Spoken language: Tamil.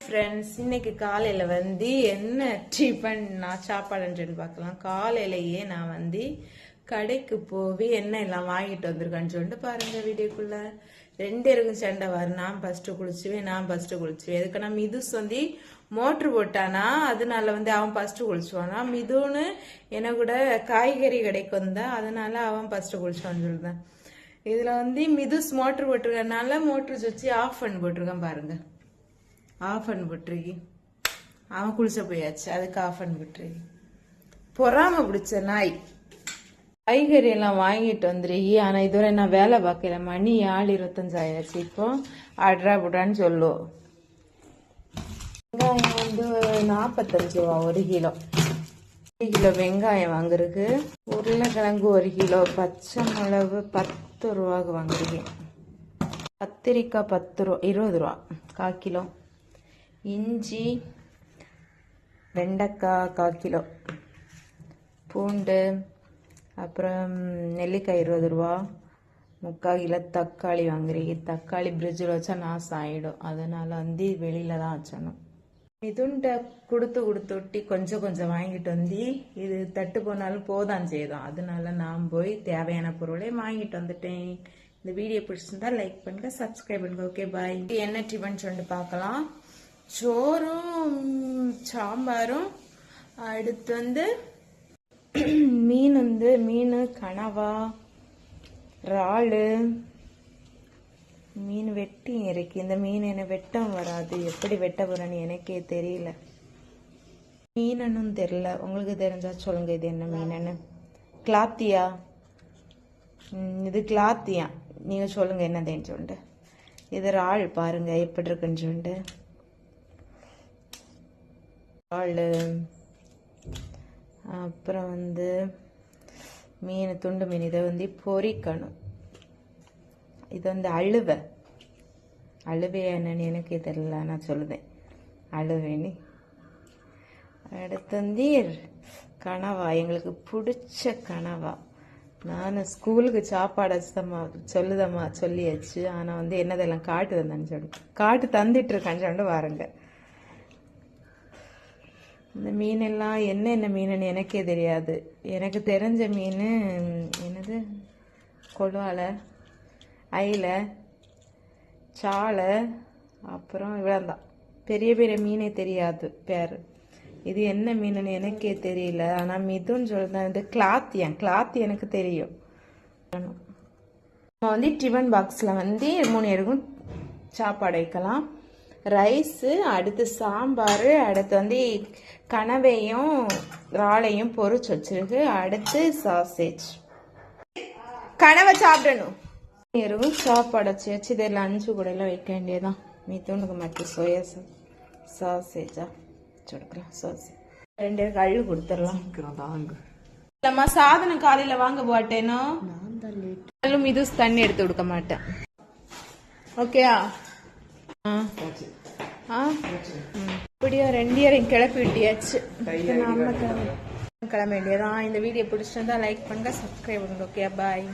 ஃப்ரெண்ட்ஸ் இன்னைக்கு காலையில் வந்து என்ன டிஃபன் நான் சாப்பாடுன்னு பார்க்கலாம். காலையிலேயே நான் வந்து கடைக்கு போய் என்ன எல்லாம் வாங்கிட்டு வந்திருக்கேன்னு சொல்லிட்டு பாருங்க வீடியோக்குள்ள. ரெண்டு இருக்கும் சண்டை வர நான் ஃபர்ஸ்ட் குளிச்சுவேன் நான் ஃபர்ஸ்ட் குளிச்சுவேன். எதுக்குன்னா மிதுஸ் வந்து மோட்ரு போட்டானா? அதனால வந்து அவன் ஃபர்ஸ்ட் குளிச்சுவானா? மிதுன்னு என்ன கூட காய்கறி கடைக்கு வந்தேன் அதனால அவன் ஃபர்ஸ்ட் குளிச்சுவான்னு சொல்லுதான் இதுல வந்து மிதுஸ் மோட்ரு போட்டிருக்கனால மோட்ரு சுவிட்ச் ஆஃப் பண்ணி போட்டிருக்கேன் பாருங்க. ஆஃப் பண்ணி விட்டுருக்கி அவன் குளிச்ச போயாச்சு. அதுக்கு ஆஃப் பண்ணி விட்டுருக்கி பொறாம பிடிச்ச நாய். காய்கறி எல்லாம் வாங்கிட்டு வந்துருக்கி ஆனால் இதுவரை நான் வேலை பார்க்கல. மணி ஆள் இருபத்தஞ்சு ஆயாச்சு. இப்போ அட்ரா புடான்னு சொல்லுவோம் வெங்காயம் வந்து நாற்பத்தஞ்சு ரூபா ஒரு கிலோ. ஒரு கிலோ வெங்காயம் வாங்குறதுக்கு உருளைக்கிழங்கு ஒரு கிலோ பச்சை மிளகு பத்து ரூபாவுக்கு வாங்குறீங்க கத்திரிக்காய் பத்து ரூபா இருபது ரூபா கால் கிலோ. இஞ்சி வெண்டைக்காய் கால் கிலோ. பூண்டு அப்புறம் நெல்லிக்காய் இருபது ரூபா. முக்கால் கிலோ தக்காளி வாங்குறீங்க. தக்காளி ஃப்ரிட்ஜில் வச்சா நாசம் ஆகிடும் அதனால் வந்து வெளியில தான் வச்சணும். இதுண்ட கொடுத்து கொடுத்து ஒட்டி கொஞ்சம் கொஞ்சம் வாங்கிட்டு வந்து இது தட்டு போனாலும் போதான் செய்தோம் அதனால நான் போய் தேவையான பொருளே வாங்கிட்டு வந்துட்டேன். இந்த வீடியோ பிடிச்சிருந்தா லைக் பண்ணுங்க சப்ஸ்கிரைப் பண்ணுங்க. ஓகே பாய் என்ன ட்ரீட்மெண்ட் சொல்லிட்டு பார்க்கலாம். சோறும் சாம்பாரும் அடுத்து வந்து மீன் வந்து மீன் கனவா இறாலு மீன் வெட்டி இருக்கு. இந்த மீன் என்ன வெட்டம் வராது. எப்படி வெட்ட போறேன்னு எனக்கே தெரியல. மீனனும் தெரியல. உங்களுக்கு தெரிஞ்சா சொல்லுங்க இது என்ன மீனன்னு. கிளாத்தியா? இது கிளாத்தியா. நீங்க சொல்லுங்க என்னதுன்னு சொல்லிட்டு. இது இறால் பாருங்க எப்படி இருக்குன்னு சொல்லிட்டு. இறால் அப்புறம் வந்து மீன் துண்டு மீன். இதை வந்து பொரிக்கணும் இது வந்து அழுவை. அழுவையா என்னன்னு எனக்கு தெரியல. நான் சொல்லுதேன். அழுவேனி அடுத்து வந்து கனவா. எங்களுக்கு பிடிச்ச கனவா. நான் ஸ்கூலுக்கு சாப்பாடு வச்சுதம்மா சொல்லுதம்மா சொல்லியாச்சு. ஆனால் வந்து என்னதெல்லாம் காட்டு தந்தேன்னு சொல்லி. காட்டு தந்துட்டு இருக்கான்னு சொல்லிட்டு வாருங்க. இந்த மீனெல்லாம் என்ன என்ன மீனுன்னு எனக்கே தெரியாது. எனக்கு தெரிஞ்ச மீன் என்னது? கொழுவாலை அயிலை சாலை அப்புறம் இவ்வளோதான் பெரிய பெரிய மீனே தெரியாது பேர். இது என்ன மீனுன்னு எனக்கே தெரியல. ஆனால் மிதுன்னு சொல்லுதான் இது கிளாத்தியன். கிளாத் எனக்கு தெரியும். நம்ம வந்து டிஃபன் பாக்ஸில் வந்து மூணு பேருக்கும் சாப்பாடு வைக்கலாம். ரைஸு அடுத்து சாம்பார் அடுத்து வந்து கனவையும் இறாலையும் பொரிச்சு வச்சிருக்கு. அடுத்து சாசேஜ் கனவை சாப்பிடணும். இருக்கும் சாப்பாடு வச்சு வச்சு இதை லஞ்சு கூட எல்லாம் வைக்க வேண்டியதான் மீத்தோண்டுக்கு மட்டும் சோயா சாசேஜா சுடுக்கலாம் சாசேஜ் ரெண்டு பேருக்கு அள்ளு கொடுத்துடலாம். இல்லம்மா சாதனம் காலையில வாங்க போட்டேனோ? நானும் இது தண்ணி எடுத்து கொடுக்க மாட்டேன். ஓகேயா ஆ. இப்படியா ரெண்டு பேரையும் கிளப்பி விட்டியாச்சு. இப்ப நாம கிளம்ப. கிளம்ப வேண்டியதான் இந்த வீடியோ பிடிச்சிருந்தா லைக் பண்ணுங்க சப்ஸ்கிரைப் பண்ணுங்க. Okay bye